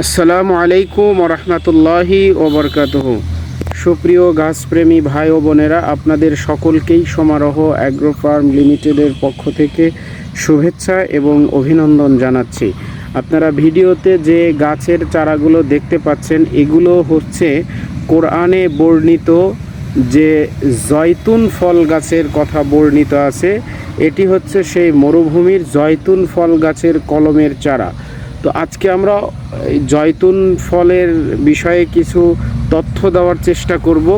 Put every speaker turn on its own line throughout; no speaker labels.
আসসালামু আলাইকুম রহমতুল্লাহি ওবরকাতহ সুপ্রিয় গাছপ্রেমী ভাই ও বোনেরা, আপনাদের সকলকেই সমারোহ অ্যাগ্রো ফার্ম লিমিটেডের পক্ষ থেকে শুভেচ্ছা এবং অভিনন্দন জানাচ্ছি। আপনারা ভিডিওতে যে গাছের চারাগুলো দেখতে পাচ্ছেন, এগুলো হচ্ছে কোরআনে বর্ণিত যে জয়তুন ফল গাছের কথা বর্ণিত আছে, এটি হচ্ছে সেই মরুভূমির জয়তুন ফল গাছের কলমের চারা। তো আজকে আমরা জয়তুন ফলের বিষয়ে কিছু তথ্য দেওয়ার চেষ্টা করব।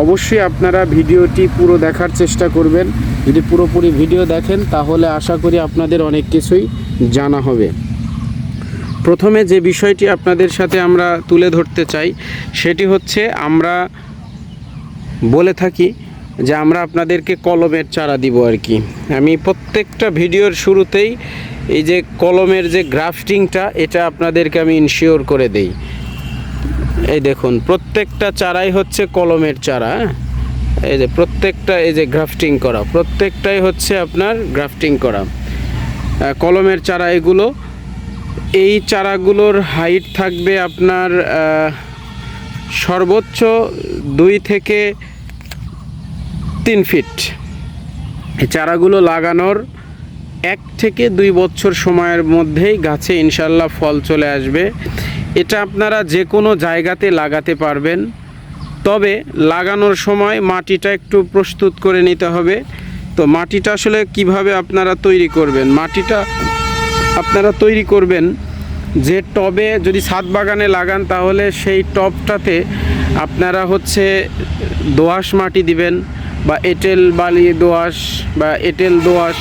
অবশ্যই আপনারা ভিডিওটি পুরো দেখার চেষ্টা করবেন। যদি পুরোপুরি ভিডিও দেখেন, তাহলে আশা করি আপনাদের অনেক কিছুই জানা হবে। প্রথমে যে বিষয়টি আপনাদের সাথে আমরা তুলে ধরতে চাই, সেটি হচ্ছে আমরা বলে থাকি যে আমরা আপনাদেরকে কলমের চারা দিব আর কি। আমি প্রত্যেকটা ভিডিওর শুরুতেই এই যে কলমের যে গ্রাফটিংটা, এটা আপনাদেরকে আমি ইনশিওর করে দেই। এই দেখুন, প্রত্যেকটা চারাই হচ্ছে কলমের চারা হ্যাঁ? এই যে প্রত্যেকটা, এই যে গ্রাফটিং করা, প্রত্যেকটাই হচ্ছে আপনার গ্রাফটিং করা। কলমের চারা এগুলো, এই চারাগুলোর হাইট থাকবে আপনার সর্বোচ্চ দুই থেকে তিন ফিট। এই চারাগুলো লাগানোর এক থেকে দুই বছর সময়ের মধ্যেই গাছে ইনশাল্লাহ ফল চলে আসবে। এটা আপনারা যে কোনো জায়গাতে লাগাতে পারবেন। তবে লাগানোর সময় মাটিটা একটু প্রস্তুত করে নিতে হবে। তো মাটিটা আসলে কীভাবে আপনারা তৈরি করবেন? মাটিটা আপনারা তৈরি করবেন যে টবে যদি ছাদ বাগানে লাগান, তাহলে সেই টবটাতে আপনারা হচ্ছে দোআঁশ মাটি দিবেন। বা এঁটেল, বালি, দোআঁশ বা এঁটেল, দোআঁশ,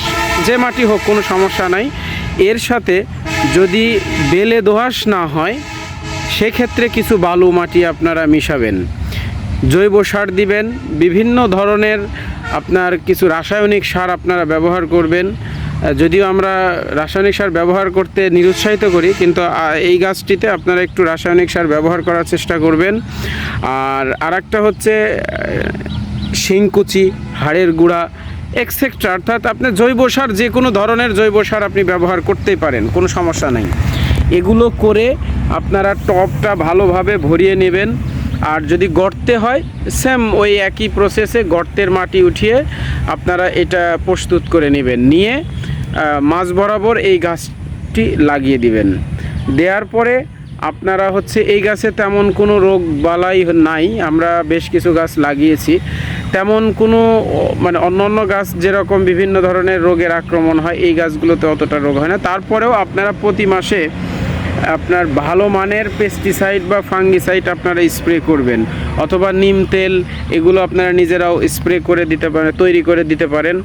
যে মাটি হোক, কোনো সমস্যা নাই। এর সাথে যদি বেলে দোআঁশ না হয়, সেক্ষেত্রে কিছু বালু মাটি আপনারা মিশাবেন। জৈব সার দিবেন, বিভিন্ন ধরনের আপনার কিছু রাসায়নিক সার আপনারা ব্যবহার করবেন। যদিও আমরা রাসায়নিক সার ব্যবহার করতে নিরুৎসাহিত করি, কিন্তু এই গাছটিতে আপনারা একটু রাসায়নিক সার ব্যবহার করার চেষ্টা করবেন। আর আরেকটা হচ্ছে শিংকুচি, হাড়ের গুঁড়া এক্সেট্রা অর্থাৎ আপনার জৈব সার, যে কোনো ধরনের জৈব সার আপনি ব্যবহার করতেই পারেন, কোনো সমস্যা নেই। এগুলো করে আপনারা টপটা ভালোভাবে ভরিয়ে নেবেন। আর যদি গর্তে হয় সেম ওই একই প্রসেসে গর্তের মাটি উঠিয়ে আপনারা এটা প্রস্তুত করে নেবেন। নিয়ে মাঝ বরাবর এই গাছটি লাগিয়ে দিবেন। দেওয়ার পরে আপনারা হচ্ছে এই গাছে তেমন কোনো রোগ বালাই নাই। আমরা বেশ কিছু গাছ লাগিয়েছি। তেমন কোনো মানে অন্য অন্য গাছ যেরকম বিভিন্ন ধরনের রোগের আক্রমণ হয়, এই গাছগুলোতে অতটা রোগ হয় না। তারপরেও আপনারা প্রতি মাসে আপনার ভালো মানের পেস্টিসাইড বা ফাঙ্গিসাইড আপনারা স্প্রে করবেন। অথবা নিম তেল, এগুলো আপনারা নিজেরাও স্প্রে করে দিতে পারেন, তৈরি করে দিতে পারেন।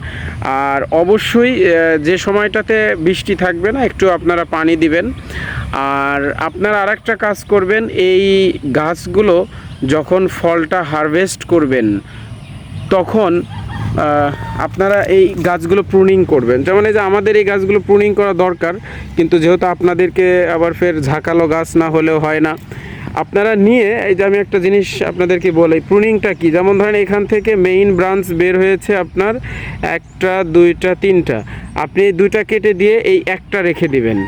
আর অবশ্যই যে সময়টাতে বৃষ্টি থাকবে না, একটু আপনারা পানি দিবেন। আর আপনারা আরেকটা কাজ করবেন, এই গাছগুলো যখন ফলটা হারভেস্ট করবেন তখন আপনারা এই গাছগুলো প্রুনিং করবেন। যেমন এই যে আমাদের এই গাছগুলো প্রুনিং করা দরকার, কিন্তু যেহেতু আপনাদেরকে আবার ফের ঝাঁকালো গাছ না হলেও হয় না। আপনারা নিয়ে, এই যে আমি একটা জিনিস আপনাদেরকে বলি প্রুনিংটা কি? যেমন ধরেন এখান থেকে মেইন ব্রাঞ্চ বের হয়েছে আপনার একটা, দুইটা, তিনটা। আপনি এই দুইটা কেটে দিয়ে এই একটা রেখে দিবেন।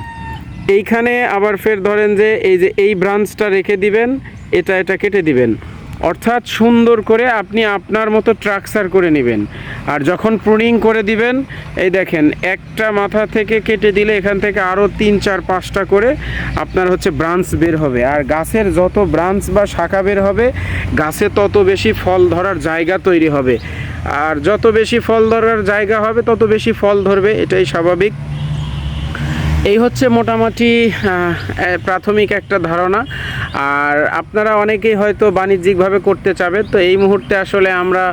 এইখানে আবার ফের ধরেন যে এই যে এই ব্রাঞ্চটা রেখে দিবেন, এটা এটা কেটে দিবেন। অর্থাৎ সুন্দর করে আপনি আপনার মতো ট্রাকচার করে নেবেন। আর যখন প্রুনিং করে দিবেন, এই দেখেন, একটা মাথা থেকে কেটে দিলে এখান থেকে আরও তিন, চার, পাঁচটা করে আপনার হচ্ছে ব্রাঞ্চ বের হবে। আর গাছের যত ব্রাঞ্চ বা শাখা বের হবে, গাছে তত বেশি ফল ধরার জায়গা তৈরি হবে। আর যত বেশি ফল ধরার জায়গা হবে, তত বেশি ফল ধরবে, এটাই স্বাভাবিক। এই হচ্ছে মোটামুটি প্রাথমিক একটা ধারণা। আর আপনারা অনেকেই হয়তো বাণিজ্যিকভাবে করতে চাবে, তো এই মুহূর্তে আসলে আমরা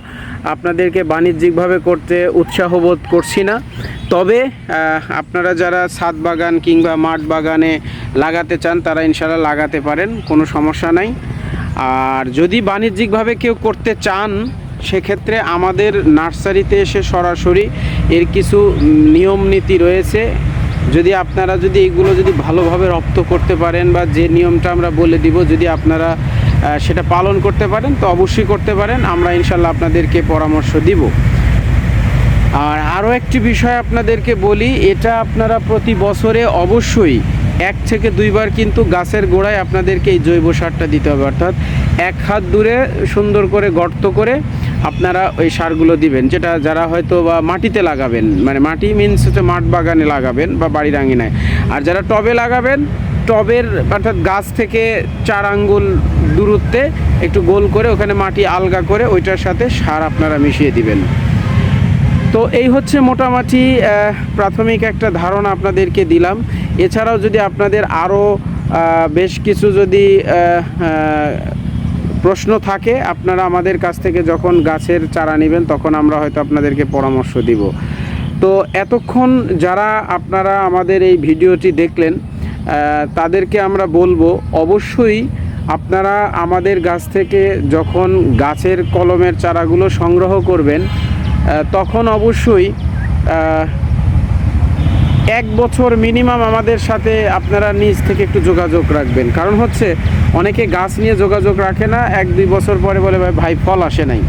আপনাদেরকে বাণিজ্যিকভাবে করতে উৎসাহ বোধ করছি না। তবে আপনারা যারা ছাদ বাগান কিংবা মাঠ বাগানে লাগাতে চান, তারা ইনশাল্লাহ লাগাতে পারেন, কোনো সমস্যা নাই। আর যদি বাণিজ্যিকভাবে কেউ করতে চান, সেক্ষেত্রে আমাদের নার্সারিতে এসে সরাসরি এর কিছু নিয়ম নীতি রয়েছে। যদি আপনারা যদি এগুলো যদি ভালোভাবে রপ্ত করতে পারেন বা যে নিয়মটা আমরা বলে দিব, যদি আপনারা সেটা পালন করতে পারেন, তো অবশ্যই করতে পারেন। আমরা ইনশাল্লাহ আপনাদেরকে পরামর্শ দিব। আর আরও একটি বিষয় আপনাদেরকে বলি, এটা আপনারা প্রতি বছরে অবশ্যই এক থেকে দুইবার কিন্তু গাছের গোড়ায় আপনাদেরকে এই জৈব সারটা দিতে হবে। অর্থাৎ এক হাত দূরে সুন্দর করে গর্ত করে আপনারা ওই সারগুলো দিবেন, যেটা যারা হয়তো বা মাটিতে লাগাবেন মানে মাটি মিনস হচ্ছে মাঠ বাগানে লাগাবেন বা বাড়ির আঙিনায়। আর যারা টবে লাগাবেন, টবের অর্থাৎ গাছ থেকে চার আঙ্গুল দূরত্বে একটু গোল করে ওখানে মাটি আলগা করে ওইটার সাথে সার আপনারা মিশিয়ে দিবেন। তো এই হচ্ছে মোটামুটি প্রাথমিক একটা ধারণা আপনাদেরকে দিলাম। এছাড়াও যদি আপনাদের আরও বেশ কিছু যদি প্রশ্ন থাকে, আপনারা আমাদের কাছ থেকে যখন গাছের চারা নেবেন তখন আমরা হয়তো আপনাদেরকে পরামর্শ দিব। তো এতক্ষণ যারা আপনারা আমাদের এই ভিডিওটি দেখলেন তাদেরকে আমরা বলব অবশ্যই আপনারা আমাদের গাছ থেকে যখন গাছের কলমের চারাগুলো সংগ্রহ করবেন তখন অবশ্যই এক বছর মিনিমাম আমাদের সাথে আপনারা নিজ থেকে একটু যোগাযোগ রাখবেন। কারণ হচ্ছে, অনেকে গাছ নিয়ে যোগাযোগ রাখে না, এক দুই বছর পরে বলে, ভাই ভাই, ফল আসে নাই।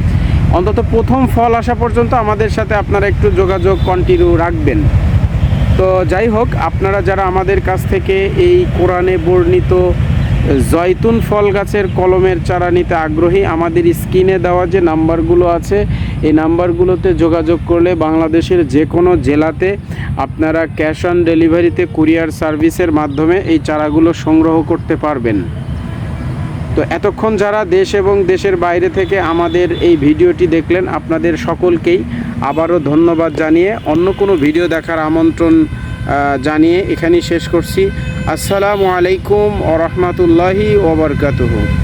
অন্তত প্রথম ফল আসা পর্যন্ত আমাদের সাথে আপনারা একটু যোগাযোগ কন্টিনিউ রাখবেন। তো যাই হোক, আপনারা যারা আমাদের কাছ থেকে এই কোরআনে বর্ণিত, জয়তুন ফল গাছের কলমের চারা নিতে আগ্রহী, আমাদের স্ক্রিনে দেওয়া যে নাম্বারগুলো আছে এই নাম্বারগুলোতে যোগাযোগ করলে বাংলাদেশের যে কোনো জেলাতে আপনারা ক্যাশ অন ডেলিভারিতে কুরিয়ার সার্ভিসের মাধ্যমে এই চারাগুলো সংগ্রহ করতে পারবেন। তো এতক্ষণ যারা দেশ এবং দেশের বাইরে থেকে আমাদের এই ভিডিওটি দেখলেন, আপনাদের সকলকেই আবারও ধন্যবাদ জানিয়ে অন্য কোনো ভিডিও দেখার আমন্ত্রণ জানিয়ে এখানেই শেষ করছি। আসসালামু আলাইকুম ও রহমতুল্লাহি ওবরকাতুহু